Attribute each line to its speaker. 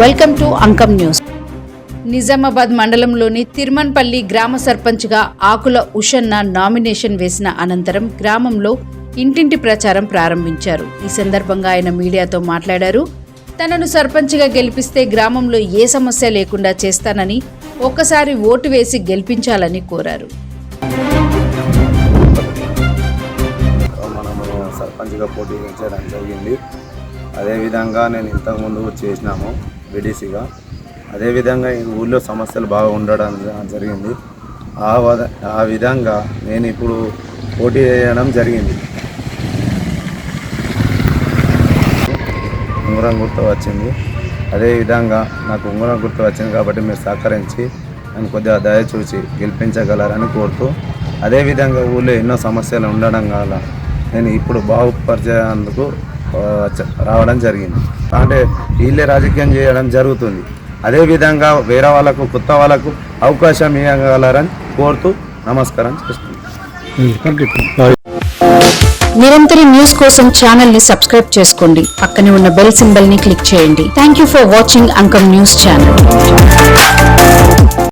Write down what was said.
Speaker 1: Welcome to Ankam news. Nizamabad మండలంలోని తిరుమన్పల్లి గ్రామ సర్పంచ్గా ఆకుల ఉషన్న నామినేషన్ వేసిన అనంతరం గ్రామంలో ఇంటింటి ప్రచారం ప్రారంభించారు. ఈ సందర్భంగా ఆయన మీడియాతో మాట్లాడారు. తనను సర్పంచ్గా గెలిపిస్తే గ్రామంలో ఏ సమస్య లేకుండా చేస్తానని ఒక్కసారి ఓటు వేసి గెలిపించాలని కోరారు.
Speaker 2: సర్పంచ్గా పోటీ చేయడం జరిగింది. అదేవిధంగా నేను ఇంతకుముందు చేసినాము. విడిసిగా. అదేవిధంగా ఈ ఊళ్ళో సమస్యలు బాగా ఉండడం జరిగింది. ఆ వద- ఆ విధంగా నేను ఇప్పుడు పోటీ చేయడం జరిగింది. ఉంగరం గుర్తు వచ్చింది. అదేవిధంగా నాకు ఉంగరం గుర్తు వచ్చింది కాబట్టి మీరు సహకరించి నన్ను కొద్దిగా దయ చూసి గెలిపించగలరని కోరుతూ అదేవిధంగా ఊళ్ళో ఎన్నో సమస్యలు ఉండడం వల్ల నేను ఇప్పుడు బాగుపరిచేందుకు రావడం జరిగింది. అంటే వీళ్ళే రాజకీయం చేయడం జరుగుతుంది. అదేవిధంగా వేరే వాళ్ళకు కొత్త వాళ్ళకు అవకాశం ఇవ్వగలరని కోరుతూ నమస్కారం చేస్తున్నాను
Speaker 1: నిరంతర న్యూస్ కోసం ఛానల్ని సబ్స్క్రైబ్ చేసుకోండి. పక్కనే ఉన్న బెల్ సింబల్ని క్లిక్ చేయండి. Thank you for watching Ankam news channel